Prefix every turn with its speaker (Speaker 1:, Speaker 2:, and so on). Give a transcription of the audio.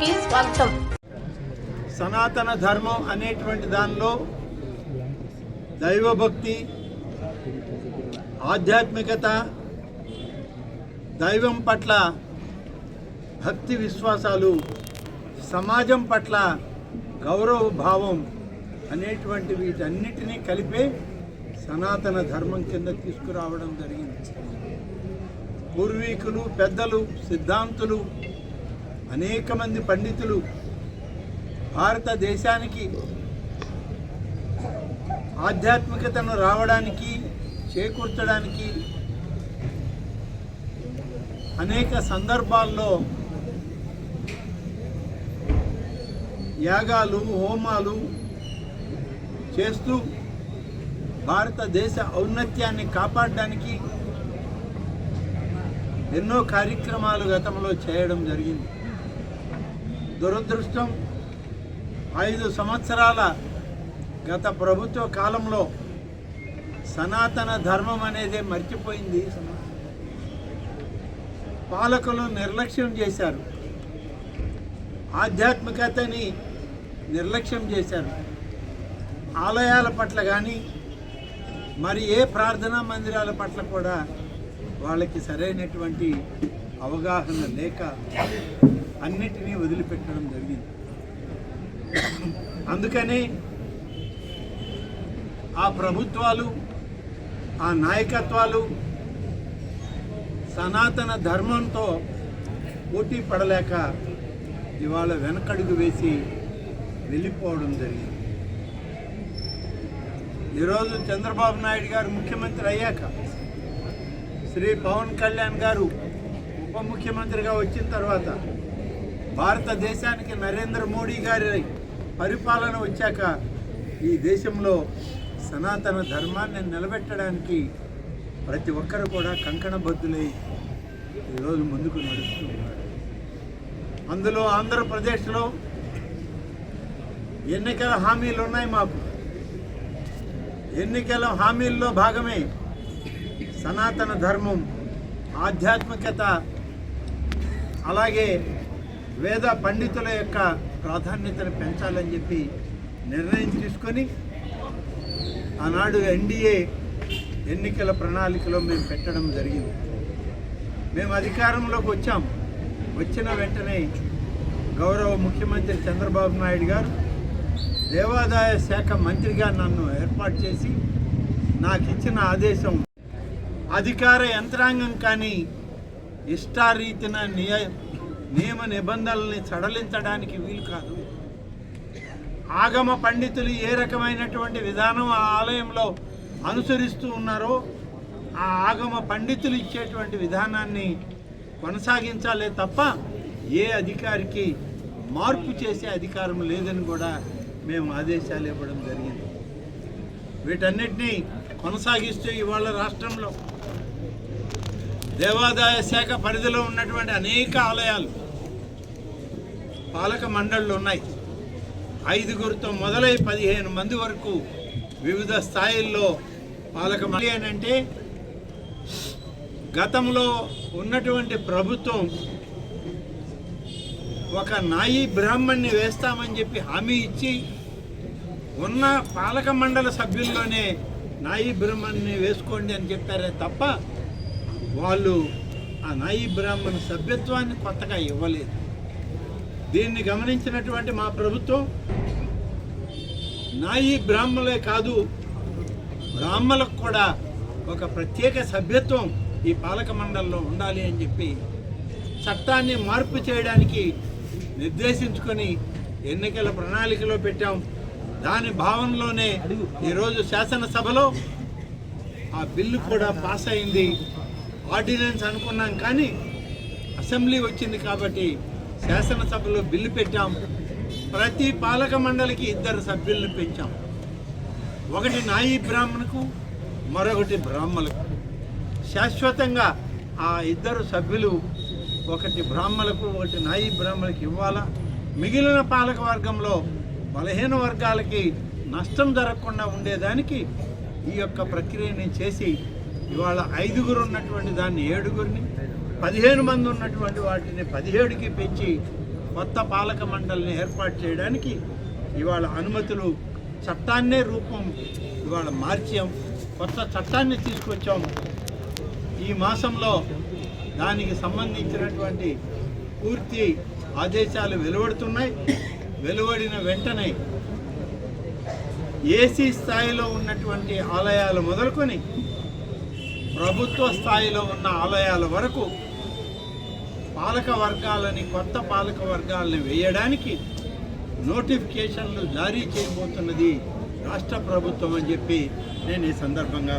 Speaker 1: కి స్వాగతం.
Speaker 2: సనాతన ధర్మం అనేటువంటి దానిలో దైవభక్తి ఆధ్యాత్మికత దైవం పట్ల భక్తి విశ్వాసాలు సమాజం పట్ల గౌరవ భావం అనేటువంటి వీటన్నిటినీ కలిపే సనాతన ధర్మం కింద తీసుకురావడం జరిగింది. పూర్వీకులు పెద్దలు సిద్ధాంతులు అనేక మంది పండితులు భారతదేశానికి ఆధ్యాత్మికతను రావడానికి చేకూర్చడానికి అనేక సందర్భాల్లో యాగాలు హోమాలు చేస్తూ భారతదేశ ఔన్నత్యాన్ని కాపాడడానికి ఎన్నో కార్యక్రమాలు గతంలో చేయడం జరిగింది. దురదృష్టం ఐదు సంవత్సరాల గత ప్రభుత్వ కాలంలో సనాతన ధర్మం అనేది మర్చిపోయింది. పాలకులు నిర్లక్ష్యం చేశారు. ఆధ్యాత్మికతని నిర్లక్ష్యం చేశారు. ఆలయాల పట్ల కానీ మరి ఏ ప్రార్థనా మందిరాల పట్ల కూడా వాళ్ళకి సరైనటువంటి అవగాహన లేక అన్నిటినీ వదిలిపెట్టడం జరిగింది. అందుకని ఆ ప్రభుత్వాలు ఆ నాయకత్వాలు సనాతన ధర్మంతో పోటీ పడలేక ఇవాళ వెనకడుగు వేసి వెళ్ళిపోవడం జరిగింది. ఈరోజు చంద్రబాబు నాయుడు గారు ముఖ్యమంత్రి అయ్యాక శ్రీ పవన్ కళ్యాణ్ గారు ఉప ముఖ్యమంత్రిగా వచ్చిన తర్వాత భారతదేశానికి నరేంద్ర మోడీ గారి పరిపాలన వచ్చాక ఈ దేశంలో సనాతన ధర్మాన్ని నిలబెట్టడానికి ప్రతి ఒక్కరు కూడా కంకణబద్ధులై ఈరోజు ముందుకు నడుస్తూ ఉన్నారు. అందులో ఆంధ్రప్రదేశ్లో ఎన్నికల హామీలు ఉన్నాయి మాకు. ఎన్నికల హామీల్లో భాగమే సనాతన ధర్మం ఆధ్యాత్మికత అలాగే వేద పండితుల యొక్క ప్రాధాన్యతను పెంచాలని చెప్పి నిర్ణయం తీసుకొని ఆనాడు ఎన్డీఏ ఎన్నికల ప్రణాళికలో మేము పెట్టడం జరిగింది. మేము అధికారంలోకి వచ్చాం. వచ్చిన వెంటనే గౌరవ ముఖ్యమంత్రి చంద్రబాబు నాయుడు గారు దేవాదాయ శాఖ మంత్రిగా నన్ను ఏర్పాటు చేసి నాకు ఇచ్చిన ఆదేశం అధికార యంత్రాంగం కానీ ఇష్టారీతిన నియ నియమ నిబంధనల్ని సడలించడానికి వీలు కాదు. ఆగమ పండితులు ఏ రకమైనటువంటి విధానం ఆ ఆలయంలో అనుసరిస్తూ ఉన్నారో ఆ ఆగమ పండితులు ఇచ్చేటువంటి విధానాన్ని కొనసాగించాలే తప్ప ఏ అధికారికి మార్పు చేసే అధికారం లేదని కూడా మేము ఆదేశాలు ఇవ్వడం జరిగింది. వీటన్నిటినీ కొనసాగిస్తూ ఇవాళ రాష్ట్రంలో దేవాదాయ శాఖ పరిధిలో ఉన్నటువంటి అనేక ఆలయాలు పాలక మండళ్ళు ఉన్నాయి. ఐదుగురితో మొదలై పదిహేను మంది వరకు వివిధ స్థాయిల్లో పాలక మండలి అని అంటే గతంలో ఉన్నటువంటి ప్రభుత్వం ఒక నాయి బ్రాహ్మణ్ణి వేస్తామని చెప్పి హామీ ఇచ్చి ఉన్న పాలక మండల సభ్యుల్లోనే నాయి బ్రాహ్మణ్ణి వేసుకోండి అని చెప్పారే తప్ప వాళ్ళు ఆ నాయి బ్రాహ్మణ సభ్యత్వాన్ని కొత్తగా ఇవ్వలేదు. దీన్ని గమనించినటువంటి మా ప్రభుత్వం నాయి బ్రాహ్మలే కాదు బ్రాహ్మలకు కూడా ఒక ప్రత్యేక సభ్యత్వం ఈ పాలక మండలిలో ఉండాలి అని చెప్పి చట్టాన్ని మార్పు చేయడానికి నిర్దేశించుకొని ఎన్నికల ప్రణాళికలో పెట్టాం. దాని భావనలోనే ఈరోజు శాసనసభలో ఆ బిల్లు కూడా పాస్ అయింది. ఆర్డినెన్స్ అనుకున్నాం కానీ అసెంబ్లీ వచ్చింది కాబట్టి శాసనసభలో బిల్లు పెట్టాం. ప్రతి పాలక మండలికి ఇద్దరు సభ్యులను పెంచాం. ఒకటి నాయి బ్రాహ్మణకు మరొకటి బ్రాహ్మలకు శాశ్వతంగా ఆ ఇద్దరు సభ్యులు ఒకటి బ్రాహ్మలకు ఒకటి నాయి బ్రాహ్మణులకు ఇవ్వాలా? మిగిలిన పాలక వర్గంలో బలహీన వర్గాలకి నష్టం జరగకుండా ఉండేదానికి ఈ యొక్క ప్రక్రియని చేసి ఇవాళ ఐదుగురు ఉన్నటువంటి దాన్ని ఏడుగురిని పదిహేను మంది ఉన్నటువంటి వాటిని పదిహేడుకి పెంచి కొత్త పాలక మండలిని ఏర్పాటు చేయడానికి ఇవాళ అనుమతులు చట్టాన్నే రూపం ఇవాళ మార్చాం. కొత్త చట్టాన్ని తీసుకొచ్చాం. ఈ మాసంలో దానికి సంబంధించినటువంటి పూర్తి ఆదేశాలు వెలువడుతున్నాయి. వెలువడిన వెంటనే ఏసీ స్థాయిలో ఉన్నటువంటి ఆలయాలు మొదలుకొని ప్రభుత్వ స్థాయిలో ఉన్న ఆలయాల వరకు పాలక వర్గాలని కొత్త పాలక వర్గాలని వేయడానికి నోటిఫికేషన్లు జారీ చేయబోతున్నది రాష్ట్ర ప్రభుత్వం అని చెప్పి నేను ఈ సందర్భంగా